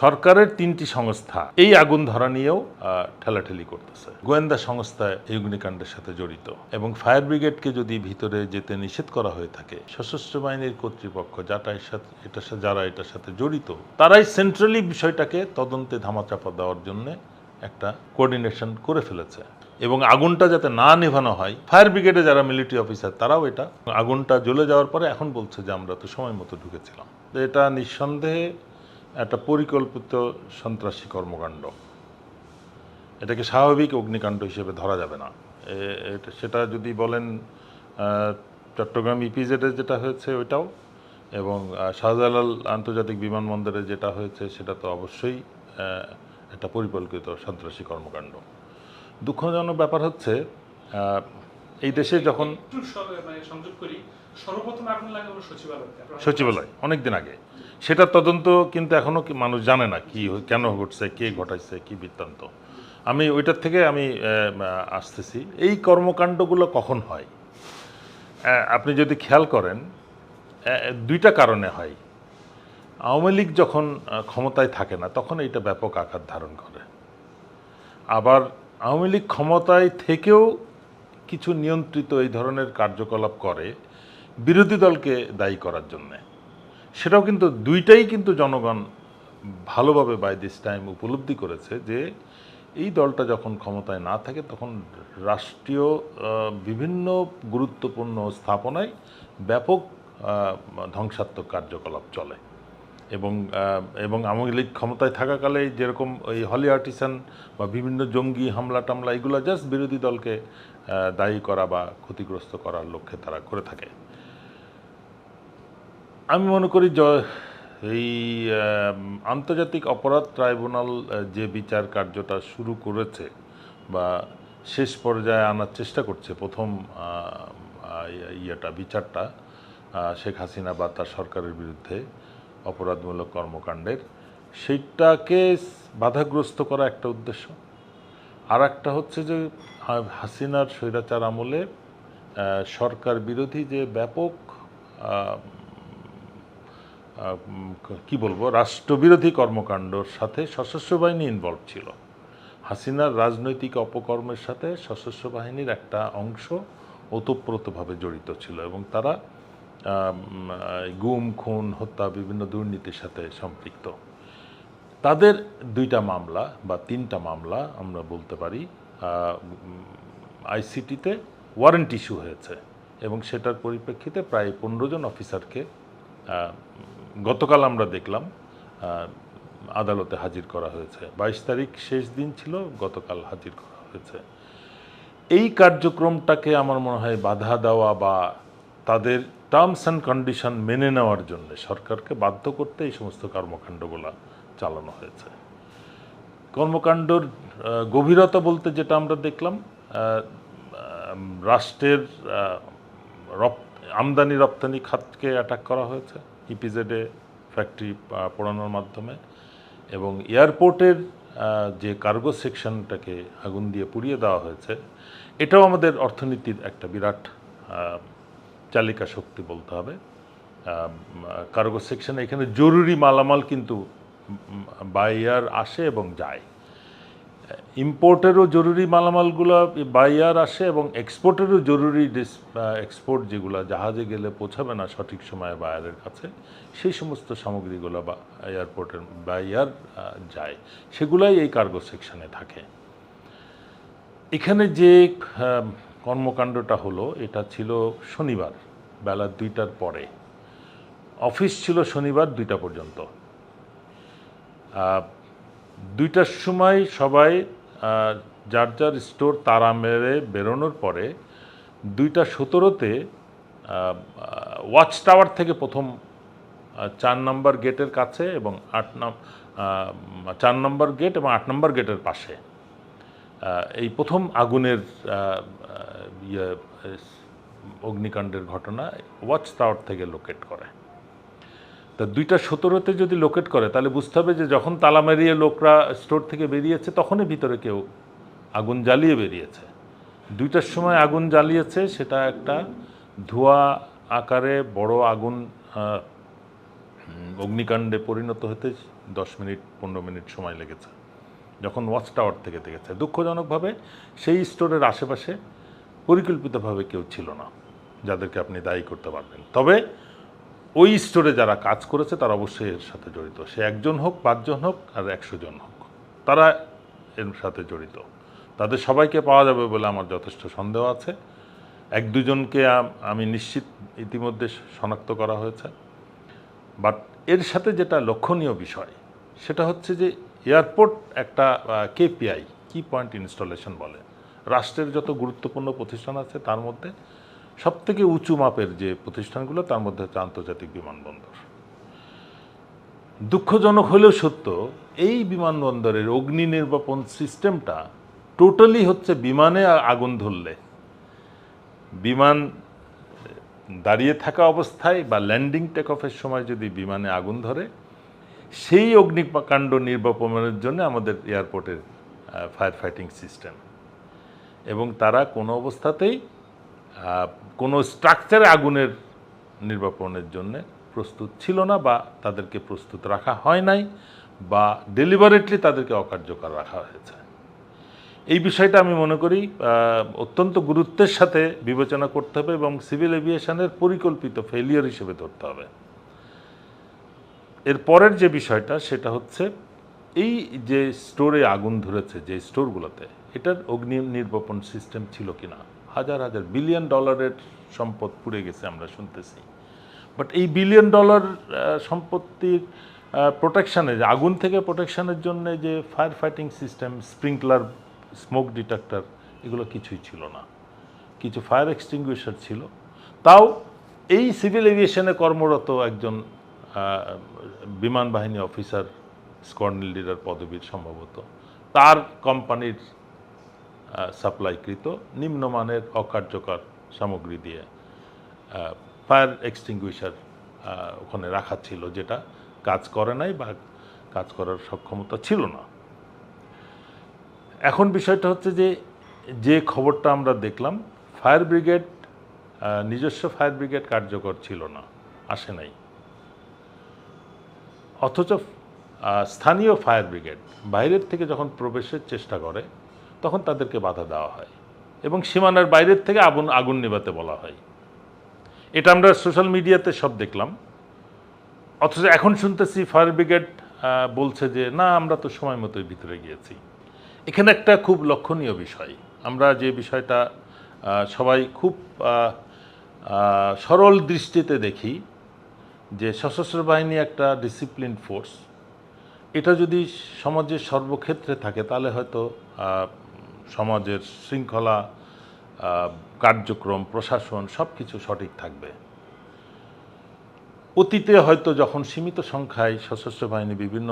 সরকারের তিনটি সংস্থা। এই আগুন ধরা নিয়েও ঠেলাঠেলি করতেছে। গোয়েন্দা সংস্থা এই অগ্নিকাণ্ডের সাথে জড়িত এবং ফায়ার ব্রিগেডকে যদি ভিতরে যেতে নিষেধ করা হয়ে থাকে, সশস্ত্র বাহিনীর কর্তৃপক্ষ যাটা সাথে, এটার সাথে, যারা এটার সাথে জড়িত, তারাই সেন্ট্রালি বিষয়টাকে তদন্তে ধামাচাপা দেওয়ার জন্য একটা কোঅর্ডিনেশন করে ফেলেছে। এবং আগুনটা যাতে না নেভানো হয়, ফায়ার ব্রিগেডে যারা মিলিটারি অফিসার তারাও এটা, আগুনটা জ্বলে যাওয়ার পরে এখন বলছে যে আমরা তো সময় মতো ঢুকেছিলাম। এটা নিঃসন্দেহে একটা পরিকল্পিত সন্ত্রাসী কর্মকাণ্ড। এটাকে স্বাভাবিক অগ্নিকাণ্ড হিসেবে ধরা যাবে না। সেটা যদি বলেন চট্টগ্রাম ইপিজেডে যেটা হয়েছে ওইটাও এবং শাহজালাল আন্তর্জাতিক বিমানবন্দরে যেটা হয়েছে সেটা তো অবশ্যই একটা পরিকল্পিত সন্ত্রাসী কর্মকাণ্ড। দুঃখজনক ব্যাপার হচ্ছে এই দেশে যখন মানে সংযোগ করি সচিবালয়। অনেক দিন আগে। সেটার তদন্ত কিন্তু এখনও মানুষ জানে না কি কেন ঘটছে, কে ঘটাইছে, কি বৃত্তান্ত। আমি ওইটার থেকে আমি আসতেছি। এই কর্মকাণ্ডগুলো কখন হয়? আপনি যদি খেয়াল করেন দুইটা কারণে হয়। আওয়ামী লীগ যখন ক্ষমতায় থাকে না, তখন এইটা ব্যাপক আকার ধারণ করে। আবার আওয়ামী লীগ ক্ষমতায় থেকেও কিছু নিয়ন্ত্রিত এই ধরনের কার্যকলাপ করে বিরোধী দলকে দায়ী করার জন্যে। সেটাও কিন্তু দুইটাই কিন্তু জনগণ ভালোভাবে বাই দিস টাইম উপলব্ধি করেছে যে, এই দলটা যখন ক্ষমতায় না থাকে তখন রাষ্ট্রীয় বিভিন্ন গুরুত্বপূর্ণ স্থাপনায় ব্যাপক ধ্বংসাত্মক কার্যকলাপ চলে। এবং এবং আওয়ামী লীগ ক্ষমতায় থাকাকালে যেরকম ওই হলি আর্টিসান বা বিভিন্ন জঙ্গি হামলা টামলা, এগুলো জাস্ট বিরোধী দলকে দায়ী করা বা ক্ষতিগ্রস্ত করার লক্ষ্যে তারা করে থাকে। আমি মনে করি এই আন্তর্জাতিক অপরাধ ট্রাইব্যুনাল যে বিচার কার্যটা শুরু করেছে বা শেষ পর্যায়ে আনার চেষ্টা করছে প্রথম ইয়েটা, বিচারটা শেখ হাসিনা বা তার সরকারের বিরুদ্ধে অপরাধমূলক কর্মকাণ্ডের, সেইটাকে বাধাগ্রস্ত করা একটা উদ্দেশ্য। আর একটা হচ্ছে যে হাসিনার স্বৈরাচার আমলে সরকার বিরোধী যে ব্যাপক কি বলব, রাষ্ট্রবিরোধী কর্মকাণ্ডর সাথে সশস্ত্র বাহিনী ইনভলভ ছিল। হাসিনার রাজনৈতিক অপকর্মের সাথে সশস্ত্র বাহিনীর একটা অংশ ওতপ্রোতভাবে জড়িত ছিল এবং তারা গুম, খুন, হত্যা, বিভিন্ন দুর্নীতির সাথে সম্পৃক্ত। তাদের দুইটা মামলা বা তিনটা মামলা আমরা বলতে পারি আইসিটিতে ওয়ারেন্ট ইস্যু হয়েছে এবং সেটার পরিপ্রেক্ষিতে প্রায় পনেরো জন অফিসারকে গতকাল আমরা দেখলাম আদালতে হাজির করা হয়েছে। বাইশ তারিখ শেষ দিন ছিল, গতকাল হাজির করা হয়েছে। এই কার্যক্রমটাকে আমার মনে হয় বাধা দেওয়া বা তাদের টার্মস অ্যান্ড কন্ডিশন মেনে নেওয়ার জন্য সরকারকে বাধ্য করতে এই সমস্ত কর্মকাণ্ডগুলো চালানো হয়েছে। কর্মকাণ্ডর গভীরতা বলতে যেটা আমরা দেখলাম রাষ্ট্রের রপ- আমদানি রপ্তানি খাতকে অ্যাটাক করা হয়েছে। ইপিজেডে ফ্যাক্টরি পোড়ানোর মাধ্যমে এবং এয়ারপোর্টের যে কার্গো সেকশনটাকে আগুন দিয়ে পুড়িয়ে দেওয়া হয়েছে, এটাও আমাদের অর্থনীতির একটা বিরাট চালিকা শক্তি বলতে হবে। কার্গো সেকশনে এখানে জরুরি মালামাল কিন্তু বাই বাইয়ার আসে এবং যায়। ইম্পোর্টেরও জরুরি মালামালগুলো বাইয়ার আসে এবং এক্সপোর্টেরও জরুরি ডিস এক্সপোর্ট যেগুলো জাহাজে গেলে পৌঁছাবে না সঠিক সময়ে বায়ারের কাছে, সেই সমস্ত সামগ্রীগুলো বা এয়ারপোর্টের বাইয়ার যায়। সেগুলাই এই কার্গো সেকশনে থাকে। এখানে যে কর্মকাণ্ডটা হলো, এটা ছিল শনিবার, বেলা দুইটার পরে। অফিস ছিল শনিবার দুইটা পর্যন্ত। দুইটার সময় সবাই যার যার স্টোর তারা মেরে বেরোনোর পরে দুইটা সতেরোতে ওয়াচ টাওয়ার থেকে প্রথম চার নম্বর গেটের কাছে এবং আট নাম চার নম্বর গেট এবং আট নম্বর গেটের পাশে। এই প্রথম আগুনের ইয়ে অগ্নিকাণ্ডের ঘটনা ওয়াচ টাওয়ার থেকে লোকেট করে। তা দুইটা সতেরোতে যদি লোকেট করে, তাহলে বুঝতে হবে যে যখন তালা মারিয়ে লোকরা স্টোর থেকে বেরিয়েছে, তখনই ভিতরে কেউ আগুন জ্বালিয়ে বেরিয়েছে। দুইটার সময় আগুন জ্বালিয়েছে, সেটা একটা ধোঁয়া আকারে বড় আগুন অগ্নিকাণ্ডে পরিণত হতে দশ মিনিট, পনেরো মিনিট সময় লেগেছে। যখন ওয়াচ টাওয়ার থেকে দেখেছে। দুঃখজনকভাবে সেই স্টোরের আশেপাশে পরিকল্পিতভাবে কেউ ছিল না, যাদেরকে আপনি দায়ী করতে পারবেন। তবে ওই স্টোরে যারা কাজ করেছে, তারা অবশ্যই এর সাথে জড়িত। সে একজন হোক, পাঁচজন হোক, আর একশো জন হোক, তারা এর সাথে জড়িত। তাদের সবাইকে পাওয়া যাবে বলে আমার যথেষ্ট সন্দেহ আছে। এক দুজনকে আমি নিশ্চিত ইতিমধ্যে শনাক্ত করা হয়েছে। বাট এর সাথে যেটা লক্ষণীয় বিষয়, সেটা হচ্ছে যে এয়ারপোর্ট একটা কেপিআই কি পয়েন্ট ইনস্টলেশন বলে। রাষ্ট্রের যত গুরুত্বপূর্ণ প্রতিষ্ঠান আছে, তার মধ্যে সবথেকে উঁচু মাপের যে প্রতিষ্ঠানগুলো, তার মধ্যে হচ্ছে আন্তর্জাতিক বিমানবন্দর। দুঃখজনক হলেও সত্য, এই বিমানবন্দরের অগ্নি নির্বাপন সিস্টেমটা টোটালি হচ্ছে বিমানে আগুন ধরলে। বিমান দাঁড়িয়ে থাকা অবস্থায় বা ল্যান্ডিং টেক অফের সময় যদি বিমানে আগুন ধরে, সেই অগ্নিকাণ্ড নির্বাপনের জন্য আমাদের এয়ারপোর্টের ফায়ার ফাইটিং সিস্টেম এবং তারা কোনো অবস্থাতেই কোনো স্ট্রাকচারে আগুনের নির্বাপনের জন্য প্রস্তুত ছিল না বা তাদেরকে প্রস্তুত রাখা হয় নাই বা ডেলিভারেটলি তাদেরকে অকার্যকর রাখা হয়েছে। এই বিষয়টা আমি মনে করি অত্যন্ত গুরুত্বের সাথে বিবেচনা করতে হবে এবং সিভিল এভিয়েশনের পরিকল্পিত ফেলিয়ার হিসেবে ধরতে হবে। এর পরের যে বিষয়টা, সেটা হচ্ছে এই যে স্টোরে আগুন ধরেছে, যে স্টোরগুলোতে এটার অগ্নি নির্বাপন সিস্টেম ছিল কিনা? হাজার হাজার বিলিয়ন ডলারের সম্পদ পুড়ে গেছে আমরা শুনতেছি। বাট এই বিলিয়ন ডলার সম্পত্তির প্রোটেকশানে যে আগুন থেকে প্রোটেকশানের জন্য যে fire fighting system sprinkler smoke detector এগুলো কিছুই ছিল না। কিছু ফায়ার এক্সটিংগুইশার ছিল। তাও এই সিভিল এভিয়েশনে কর্মরত একজন বিমান বাহিনী অফিসার স্কর্নেল লিডার পদবীর সম্ভবত। তার কোম্পানির সাপ্লাইকৃত নিম্নমানের অকার্যকর সামগ্রী দিয়ে ফায়ার এক্সটিংগুইশার ওখানে রাখা ছিল, যেটা কাজ করে নাই বা কাজ করার সক্ষমতা ছিল না। এখন বিষয়টা হচ্ছে যে যে খবরটা আমরা দেখলাম ফায়ার ব্রিগেড নিজস্ব ফায়ার ব্রিগেড কার্যকর ছিল না, আসে নাই। অথচ স্থানীয় ফায়ার ব্রিগেড বাইরের থেকে যখন প্রবেশের চেষ্টা করে তখন তাদেরকে বাধা দেওয়া হয় এবং সীমানার বাইরের থেকে আগুন আগুন নেভাতে বলা হয়। এটা আমরা সোশ্যাল মিডিয়াতে সব দেখলাম। অথচ এখন শুনতেছি ফায়ার ব্রিগেড বলছে যে, না, আমরা তো সময় মতোই ভিতরে গিয়েছি। এখানে একটা খুব লক্ষণীয় বিষয়। আমরা যে বিষয়টা সবাই খুব সরল দৃষ্টিতে দেখি যে, সশস্ত্র বাহিনী একটা ডিসিপ্লিন ফোর্স এটা যদি সমাজের সর্বক্ষেত্রে থাকে, তাহলে হয়তো সমাজের শৃঙ্খলা কার্যক্রম, প্রশাসন সব কিছু সঠিক থাকবে। অতীতে হয়তো যখন সীমিত সংখ্যায় সশস্ত্র বাহিনী বিভিন্ন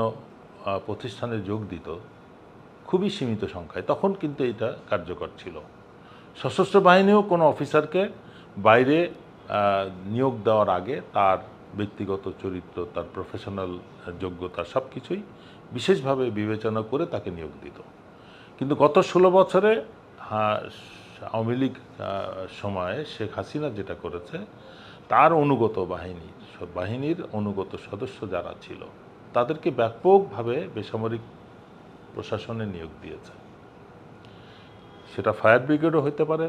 প্রতিষ্ঠানে যোগ দিত, খুবই সীমিত সংখ্যায়, তখন কিন্তু এটা কার্যকর ছিল। সশস্ত্র বাহিনীও কোনো অফিসারকে বাইরে নিয়োগ দেওয়ার আগে তার ব্যক্তিগত চরিত্র, তার প্রফেশনাল যোগ্যতা সব কিছুই বিশেষভাবে বিবেচনা করে তাকে নিয়োগ দিত। কিন্তু গত ষোলো বছরে আওয়ামী লীগ সময়ে শেখ হাসিনা যেটা করেছে, তার অনুগত বাহিনী বাহিনীর অনুগত সদস্য যারা ছিল, তাদেরকে ব্যাপকভাবে বেসামরিক প্রশাসনে নিয়োগ দিয়েছে। সেটা ফায়ার ব্রিগেডও হতে পারে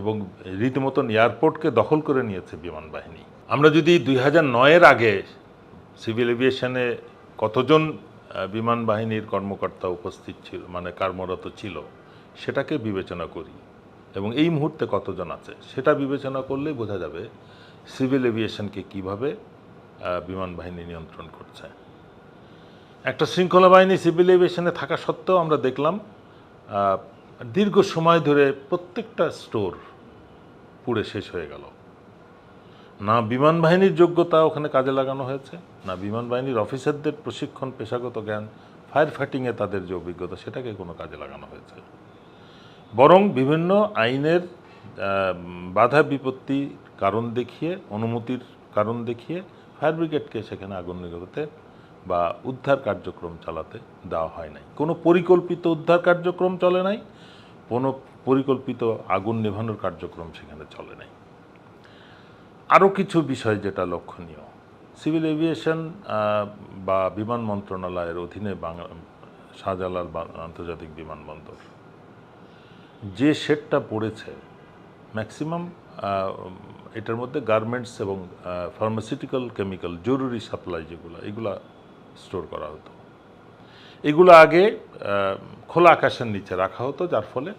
এবং রীতিমতন এয়ারপোর্টকে দখল করে নিয়েছে বিমান বাহিনী। আমরা যদি দুই হাজার নয়ের আগে সিভিল এভিয়েশনে কতজন বিমান বাহিনীর কর্মকর্তা উপস্থিত ছিল মানে কর্মরত ছিল, সেটাকে বিবেচনা করি। এবং এই মুহূর্তে কতজন আছে, সেটা বিবেচনা করলেই বোঝা যাবে সিভিল এভিয়েশনকে কীভাবে বিমান বাহিনী নিয়ন্ত্রণ করছে। একটা শৃঙ্খলা বাহিনী সিভিল এভিয়েশনে থাকা সত্ত্বেও আমরা দেখলাম দীর্ঘ সময় ধরে প্রত্যেকটা স্টোর পুড়ে শেষ হয়ে গেল। না বিমান বাহিনীর যোগ্যতা ওখানে কাজে লাগানো হয়েছে না, বিমান বাহিনীর অফিসারদের প্রশিক্ষণ, পেশাগত জ্ঞান ফায়ার ফাইটিংয়ে তাদের যে অভিজ্ঞতা, সেটাকে কোনো কাজে লাগানো হয়েছে। বরং বিভিন্ন আইনের বাধা বিপত্তি কারণ দেখিয়ে, অনুমতির কারণ দেখিয়ে ফায়ার ব্রিগেডকে সেখানে আগুন নিগোতে বা উদ্ধার কার্যক্রম চালাতে দেওয়া হয় নাই। কোনো পরিকল্পিত উদ্ধার কার্যক্রম চলে নাই, কোনো পরিকল্পিত আগুন নেভানোর কার্যক্রম সেখানে চলে নাই। আরও কিছু বিষয় যেটা লক্ষণীয়। সিভিল এভিয়েশন বা বিমান মন্ত্রণালয়ের অধীনে বাংলা, শাহজালাল আন্তর্জাতিক বিমানবন্দর। যে শেডটা পড়েছে ম্যাক্সিমাম এটার মধ্যে গার্মেন্টস এবং ফার্মাসিউটিক্যাল কেমিক্যাল জরুরি সাপ্লাই যেগুলো, এগুলা স্টোর করা হতো। এগুলো আগে খোলা আকাশের নিচে রাখা হতো, যার ফলে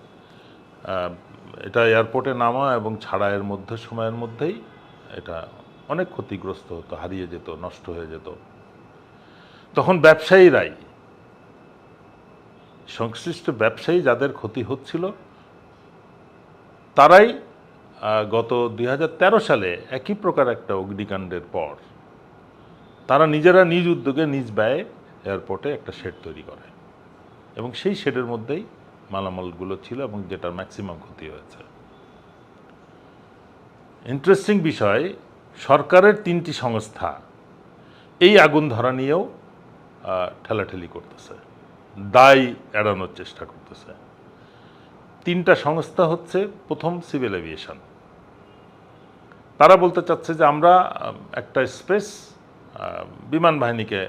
এটা এয়ারপোর্টে নামা এবং ছাড়া এর মধ্যে, সময়ের মধ্যেই এটা অনেক ক্ষতিগ্রস্ত হতো, হারিয়ে যেত, নষ্ট হয়ে যেত। তখন ব্যবসায়ীরাই, সংশ্লিষ্ট ব্যবসায়ী যাদের ক্ষতি হচ্ছিল, তারাই গত দুই হাজার তেরো সালে একই প্রকার একটা অগ্নিকাণ্ডের পর তারা নিজেরা নিজ উদ্যোগে নিজ ব্যয়ে এয়ারপোর্টে একটা শেড তৈরি করে। এবং সেই শেডের মধ্যেই মালামালগুলো ছিল এবং যেটার ম্যাক্সিমাম ক্ষতি হয়েছে। ইন্টারেস্টিং বিষয় সরকারের তিনটি সংস্থা এই আগুন ধরা নিয়েও ঠেলাঠেলি করতেছে। দায় এড়ানোর চেষ্টা করতেছে। তিনটা সংস্থা হচ্ছে প্রথম সিভিল এভিয়েশন। তারা বলতে চাচ্ছে যে আমরা একটা স্পেস বিমান বাহিনীকে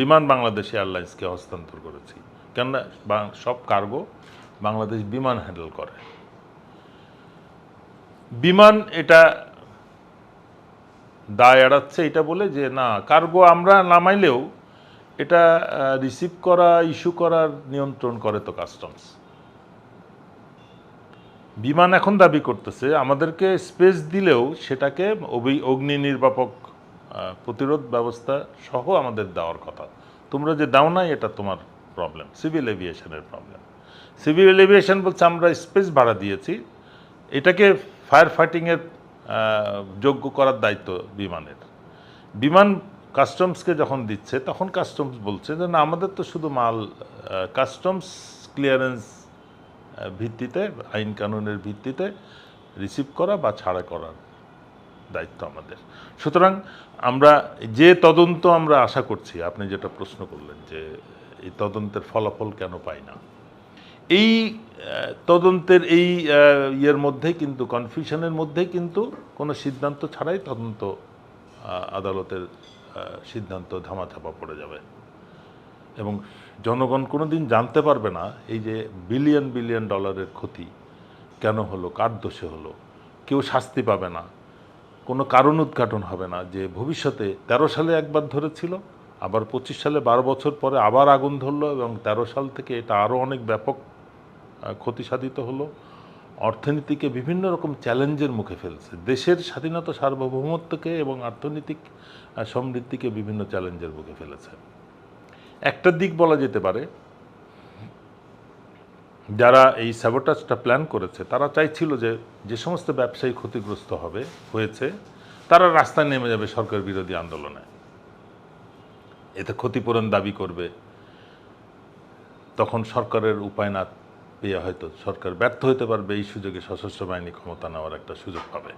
বিমান বাংলাদেশ এয়ারলাইন্সকে হস্তান্তর করেছি। কেননা সব কার্গো বাংলাদেশ বিমান হ্যান্ডেল করে। বিমান এটা দায় এড়াচ্ছে এটা বলে যে না কার্গো আমরা নামাইলেও এটা রিসিভ করা ইস্যু করার নিয়ন্ত্রণ করে তো কাস্টমস বিমান এখন দাবি করতেছে, আমাদেরকে স্পেস দিলেও সেটাকে অগ্নি নির্বাপক প্রতিরোধ ব্যবস্থা সহ আমাদের দেওয়ার কথা। তোমরা যে দাও নাই, এটা তোমার প্রবলেম সিভিল এভিয়েশনের প্রবলেম সিভিল এভিয়েশন বলছে, আমরা স্পেস ভাড়া দিয়েছি। এটাকে ফায়ার ফাইটিংয়ের যোগ্য করার দায়িত্ব বিমানের। বিমান কাস্টমসকে যখন দিচ্ছে, তখন কাস্টমস বলছে যে, না, আমাদের তো শুধু মাল কাস্টমস ক্লিয়ারেন্স ভিত্তিতে, আইন কানুনের ভিত্তিতে রিসিভ করা বা ছাড়া করার দায়িত্ব আমাদের। সুতরাং আমরা যে তদন্ত আমরা আশা করছি, আপনি যেটা প্রশ্ন করলেন যে, এই তদন্তের ফলাফল কেন পাই না। এই তদন্তের এই ইয়ের মধ্যে কিন্তু কনফিউশনের মধ্যে কিন্তু কোনো সিদ্ধান্ত ছাড়াই তদন্ত আদালতের সিদ্ধান্ত ধামাচাপা পড়ে যাবে। এবং জনগণ কোনো দিন জানতে পারবে না এই যে বিলিয়ন বিলিয়ন ডলারের ক্ষতি কেন হলো, কার দোষে হলো, কেউ শাস্তি পাবে না, কোনো কারণ উদ্ঘাটন হবে না যে ভবিষ্যতে তেরো সালে একবার ধরেছিল, আবার পঁচিশ সালে বারো বছর পরে আবার আগুন ধরলো এবং তেরো সাল থেকে এটা আরও অনেক ব্যাপক আহ, ক্ষতি সাধিত হলো। অর্থনীতিকে বিভিন্ন রকম চ্যালেঞ্জের মুখে ফেলছে। দেশের স্বাধীনতা সার্বভৌমত্বকে এবং অর্থনৈতিক সমৃদ্ধিকে বিভিন্ন চ্যালেঞ্জের মুখে ফেলেছে। একটা দিক বলা যেতে পারে যারা এই স্যাবোটাজটা প্ল্যান করেছে তারা চাইছিল যে যে সমস্ত ব্যবসায়ী ক্ষতিগ্রস্ত হবে হয়েছে তারা রাস্তায় নেমে যাবে সরকার বিরোধী আন্দোলনে। এতে ক্ষতিপূরণ দাবি করবে। তখন সরকারের উপায় না পেয়ে হয়তো সরকার ব্যর্থ হতে পারবে, এই সুযোগে সশস্ত্র বাহিনী ক্ষমতা নেওয়ার একটা সুযোগ পাবে।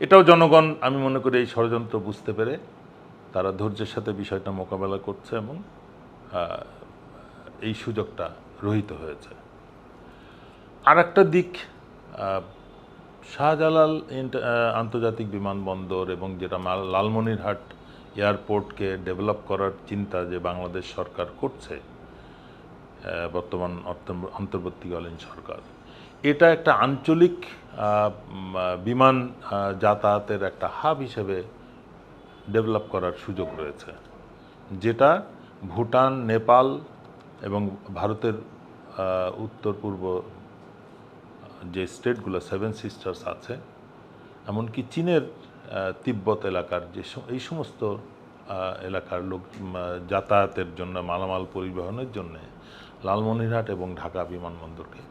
এটাও জনগণ, আমি মনে করি, এই ষড়যন্ত্র বুঝতে পেরে তারা ধৈর্যের সাথে বিষয়টা মোকাবেলা করছে এবং এই সুযোগটা রহিত হয়েছে। আর একটা দিক শাহজালাল আন্তর্জাতিক বিমানবন্দর এবং যেটা লালমনিরহাট এয়ারপোর্টকে ডেভেলপ করার চিন্তা যে বাংলাদেশ সরকার করছে বর্তমান অন্তর্বর্তীকালীন সরকার। এটা একটা আঞ্চলিক বিমান যাতায়াতের একটা হাব হিসেবে ডেভেলপ করার সুযোগ রয়েছে। যেটা ভুটান, নেপাল এবং ভারতের উত্তর, পূর্ব যে স্টেটগুলো, সেভেন সিস্টার্স আছে, এমনকি চীনের তিব্বত এলাকার যে এই সমস্ত এলাকার লোক যাতায়াতের জন্য, মালামাল পরিবহনের জন্য লালমনিরহাট এবং ঢাকা বিমানবন্দরকে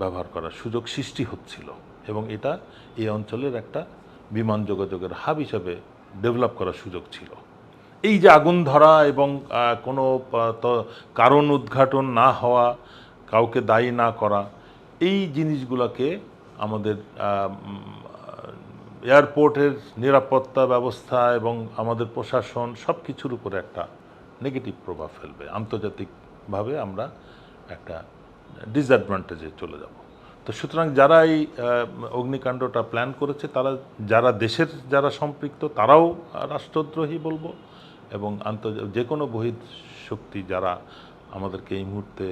ব্যবহার করার সুযোগ সৃষ্টি হচ্ছিল এবং এটা এই অঞ্চলের একটা বিমান যোগাযোগের হাব হিসাবে ডেভেলপ করার সুযোগ ছিল। এই যে আগুন ধরা এবং কোনো কারণ উদ্ঘাটন না হওয়া, কাউকে দায়ী না করা, এই জিনিসগুলোকে আমাদের এয়ারপোর্টের নিরাপত্তা ব্যবস্থা এবং আমাদের প্রশাসন সব কিছুর উপরে একটা নেগেটিভ প্রভাব ফেলবে। আন্তর্জাতিকভাবে আমরা একটা ডিসঅ্যাডভান্টেজে চলে যাব। তো সুতরাং যারা এই অগ্নিকাণ্ডটা প্ল্যান করেছে, তারা যারা দেশের যারা সম্পৃক্ত, তারাও রাষ্ট্রদ্রোহী বলব এবং আন্তর্জাতিক যে কোনো বহির শক্তি যারা আমাদেরকে এই মুহূর্তে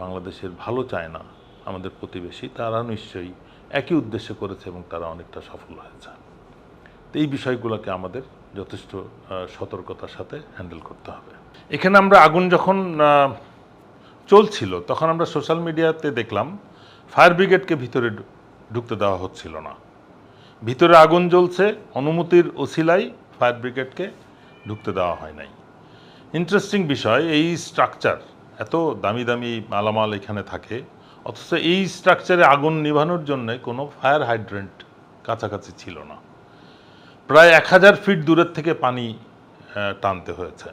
বাংলাদেশের ভালো চায় না, আমাদের প্রতিবেশী, তারা নিশ্চয়ই একই উদ্দেশ্য করেছে এবং তারা অনেকটা সফল হয়েছে। তো এই বিষয়গুলোকে আমাদের যথেষ্ট সতর্কতার সাথে হ্যান্ডেল করতে হবে। এখানে আমরা আগুন যখন চলছিল, তখন আমরা সোশ্যাল মিডিয়াতে দেখলাম, ফায়ার ব্রিগেডকে ভিতরে ঢুকতে দেওয়া হচ্ছিল না। ভিতরে আগুন জ্বলছে, অনুমতির ওসিলাই ফায়ার ব্রিগেডকে ঢুকতে দেওয়া হয় নাই। ইন্টারেস্টিং বিষয়, এই স্ট্রাকচার এত দামি দামি মালামাল এখানে থাকে, অথচ এই স্ট্রাকচারে আগুন নিভানোর জন্য কোনো ফায়ার হাইড্রেন্ট কাছাকাছি ছিল না। প্রায় এক হাজার ফিট দূরের থেকে পানি টানতে হয়েছে।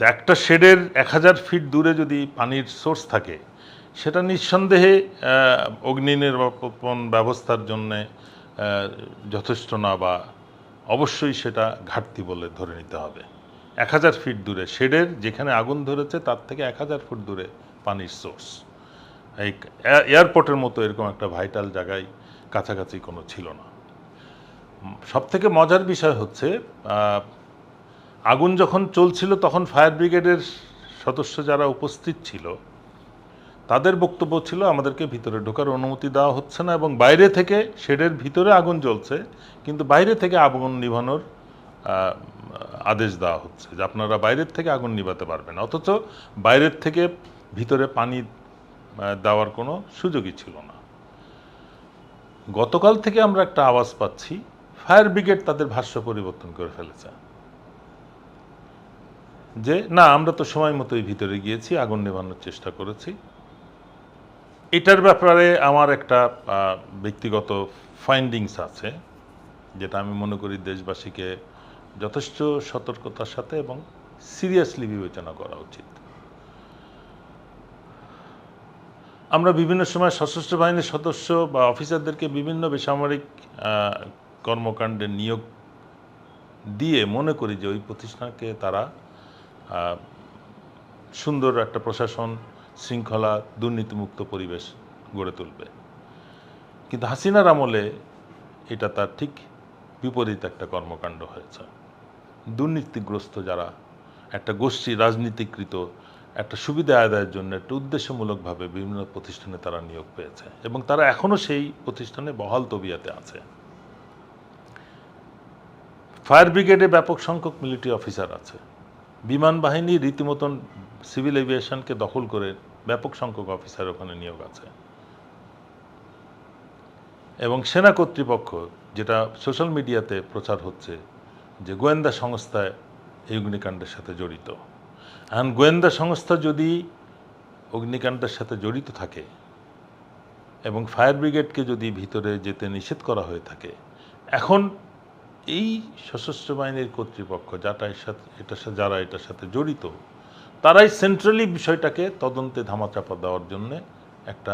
তো একটা শেডের এক হাজার ফিট দূরে যদি পানির সোর্স থাকে, সেটা নিঃসন্দেহে অগ্নি নির্বাপন ব্যবস্থার জন্যে যথেষ্ট না বা অবশ্যই সেটা ঘাটতি বলে ধরে নিতে হবে। এক হাজার ফিট দূরে শেডের যেখানে আগুন ধরেছে, তার থেকে এক হাজার ফুট দূরে পানির সোর্স। এই এয়ারপোর্টের মতো এরকম একটা ভাইটাল জায়গায় কাছাকাছি কোনো ছিল না। সব থেকে মজার বিষয় হচ্ছে আগুন যখন চলছিল তখন ফায়ার ব্রিগেডের সদস্য যারা উপস্থিত ছিল, তাদের বক্তব্য ছিল, আমাদেরকে ভিতরে ঢোকার অনুমতি দেওয়া হচ্ছে না এবং বাইরে থেকে শেডের ভিতরে আগুন জ্বলছে, কিন্তু বাইরে থেকে আগুন নিভানোর আদেশ দেওয়া হচ্ছে যে আপনারা বাইরের থেকে আগুন নিভাতে পারবেন। অথচ বাইরের থেকে ভিতরে পানি দেওয়ার কোনো সুযোগই ছিল না। গতকাল থেকে আমরা একটা আওয়াজ পাচ্ছি ফায়ার ব্রিগেড তাদের ভাষ্য পরিবর্তন করে ফেলেছে। যে, না, আমরা তো সময় মতোই ভিতরে গিয়েছি, আগুন নেভানোর চেষ্টা করেছি। এটার ব্যাপারে আমার একটা ব্যক্তিগত ফাইন্ডিংস আছে, যেটা আমি মনে করি দেশবাসীকে যথেষ্ট সতর্কতার সাথে এবং সিরিয়াসলি বিবেচনা করা উচিত। আমরা বিভিন্ন সময় সশস্ত্র বাহিনীর সদস্য বা অফিসারদেরকে বিভিন্ন বেসামরিক কর্মকাণ্ডে নিয়োগ দিয়ে মনে করি যে ওই প্রতিষ্ঠানকে তারা সুন্দর একটা প্রশাসন, শৃঙ্খলা, দুর্নীতিমুক্ত পরিবেশ গড়ে তুলবে। কিন্তু হাসিনার আমলে এটা তার ঠিক বিপরীত একটা কর্মকাণ্ড হয়েছে। দুর্নীতিগ্রস্ত যারা, একটা গোষ্ঠী রাজনীতিকৃত, একটা সুবিধা আদায়ের জন্য, একটা উদ্দেশ্যমূলকভাবে বিভিন্ন প্রতিষ্ঠানে তারা নিয়োগ পেয়েছে। এবং তারা এখনও সেই প্রতিষ্ঠানে বহাল তবিয়াতে আছে। ফায়ার ব্রিগেডে ব্যাপক সংখ্যক মিলিটারি অফিসার আছে। বিমান বাহিনী রীতিমতন সিভিল এভিয়েশনকে দখল করে ব্যাপক সংখ্যক অফিসার ওখানে নিয়োগ আছে। এবং সেনা কর্তৃপক্ষ, যেটা সোশ্যাল মিডিয়াতে প্রচার হচ্ছে, যে গোয়েন্দা সংস্থায় এই অগ্নিকাণ্ডের সাথে জড়িত। এখন গোয়েন্দা সংস্থা যদি অগ্নিকাণ্ডের সাথে জড়িত থাকে এবং ফায়ার ব্রিগেডকে যদি ভিতরে যেতে নিষেধ করা হয়ে থাকে, এখন এই সশস্ত্র বাহিনীর কর্তৃপক্ষ যারা এর সাথে, এটার সাথে, যারা এটার সাথে জড়িত, তারাই সেন্ট্রালি বিষয়টাকে তদন্তে ধামাচাপা দেওয়ার জন্য একটা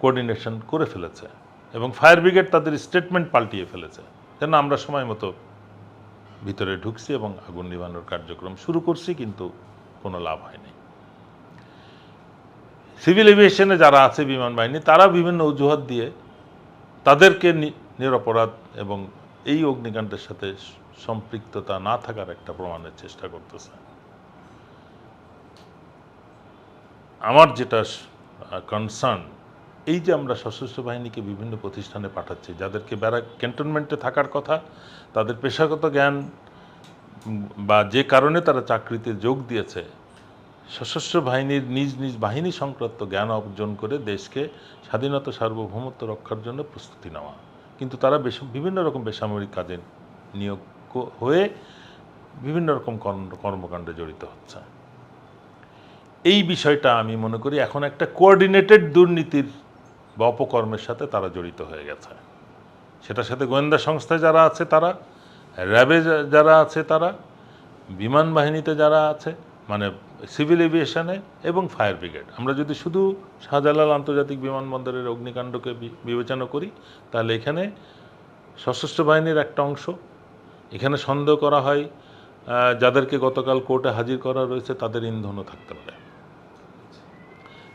কোঅর্ডিনেশন করে ফেলেছে এবং ফায়ার ব্রিগেড তাদের স্টেটমেন্ট পাল্টিয়ে ফেলেছে, যেন আমরা সময় মতো ভিতরে ঢুকছি এবং আগুন নিভানোর কার্যক্রম শুরু করছি, কিন্তু কোনো লাভ হয়নি। সিভিল এভিয়েশনে যারা আছে, বিমান বাহিনী, তারা বিভিন্ন অজুহাত দিয়ে তাদেরকে নিরপরাধ এবং এই অগ্নিকাণ্ডের সাথে সম্পৃক্ততা না থাকার একটা প্রমাণের চেষ্টা করতেছে। আমার যেটা কনসার্ন এই যে আমরা সশস্ত্র বাহিনীকে বিভিন্ন প্রতিষ্ঠানে পাঠাচ্ছি, যাদেরকে ব্যারা ক্যান্টনমেন্টে থাকার কথা, তাদের পেশাগত জ্ঞান বা যে কারণে তারা চাকরিতে যোগ দিয়েছে, সশস্ত্র বাহিনীর নিজ নিজ বাহিনী সংক্রান্ত জ্ঞান অর্জন করে দেশকে স্বাধীনতা সার্বভৌমত্ব রক্ষার জন্য প্রস্তুতি নেওয়া। কিন্তু তারা বেশ, বিভিন্ন রকম বেসামরিক কাজে নিয়োগ হয়ে বিভিন্ন রকম কর্ম- কর্মকাণ্ডে জড়িত হচ্ছে। এই বিষয়টা আমি মনে করি এখন একটা কোঅর্ডিনেটেড দুর্নীতির বা অপকর্মের সাথে তারা জড়িত হয়ে গেছে। সেটার সাথে গোয়েন্দা সংস্থায় যারা আছে তারা, র্যাবে যারা আছে তারা, বিমান বাহিনীতে যারা আছে মানে সিভিল এভিয়েশনে এবং ফায়ার ব্রিগেড। আমরা যদি শুধু শাহজালাল আন্তর্জাতিক বিমানবন্দরের অগ্নিকাণ্ডকে বিবেচনা করি, তাহলে এখানে সশস্ত্র বাহিনীর একটা অংশ। এখানে সন্দেহ করা হয় যাদেরকে গতকাল কোর্টে হাজির করা রয়েছে, তাদের ইন্ধনও থাকতে পারে।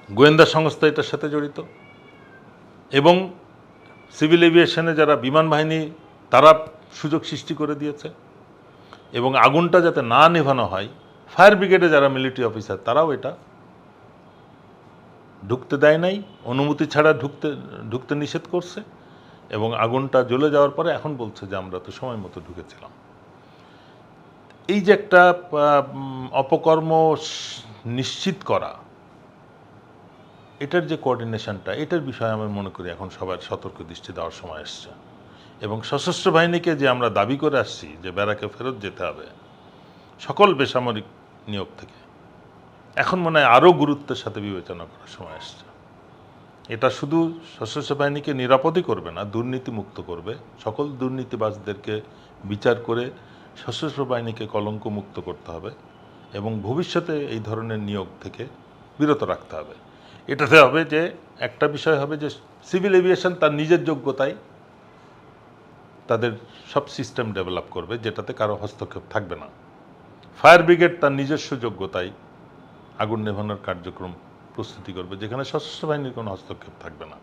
গোয়েন্দা সংস্থা এটার সাথে জড়িত। এবং সিভিল এভিয়েশনে যারা বিমান বাহিনী, তারা সুযোগ সৃষ্টি করে দিয়েছে। এবং আগুনটা যাতে না নেভানো হয় ফায়ার ব্রিগেডে যারা মিলিটারি অফিসার, তারাও এটা ঢুকতে দেয় নাই, অনুমতি ছাড়া ঢুকতে ঢুকতে নিষেধ করছে এবং আগুনটা জ্বলে যাওয়ার পরে এখন বলছে যে আমরা তো সময় মতো ঢুকেছিলাম। এই যে একটা অপকর্ম নিশ্চিত করা, এটার যে কোঅর্ডিনেশনটা এটার বিষয়ে আমি মনে করি এখন সবার সতর্ক দৃষ্টি দেওয়ার সময় এসছে। এবং সশস্ত্র বাহিনীকে যে আমরা দাবি করে আসছি যে ব্যারাকে ফেরত যেতে হবে, সকল বেসামরিক নিয়োগ থেকে। এখন মনে হয় আরও গুরুত্বের সাথে বিবেচনা করার সময় আসছে। এটা শুধু সশস্ত্র বাহিনীকে নিরাপদই করবে না দুর্নীতি মুক্ত করবে। সকল দুর্নীতিবাজদেরকে বিচার করে সশস্ত্র বাহিনীকে কলঙ্ক মুক্ত করতে হবে এবং ভবিষ্যতে এই ধরনের নিয়োগ থেকে বিরত রাখতে হবে। এটাতে হবে যে, একটা বিষয় হবে যে, সিভিল এভিয়েশন তার নিজের যোগ্যতায় তাদের সব সিস্টেম ডেভেলপ করবে, যেটাতে কারও হস্তক্ষেপ থাকবে না। ফায়ার ব্রিগেড তার নিজস্ব যোগ্যতায় আগুন নেভানোর কার্যক্রম প্রস্তুতি করবে, যেখানে সশস্ত্র বাহিনীর কোনো হস্তক্ষেপ থাকবে না।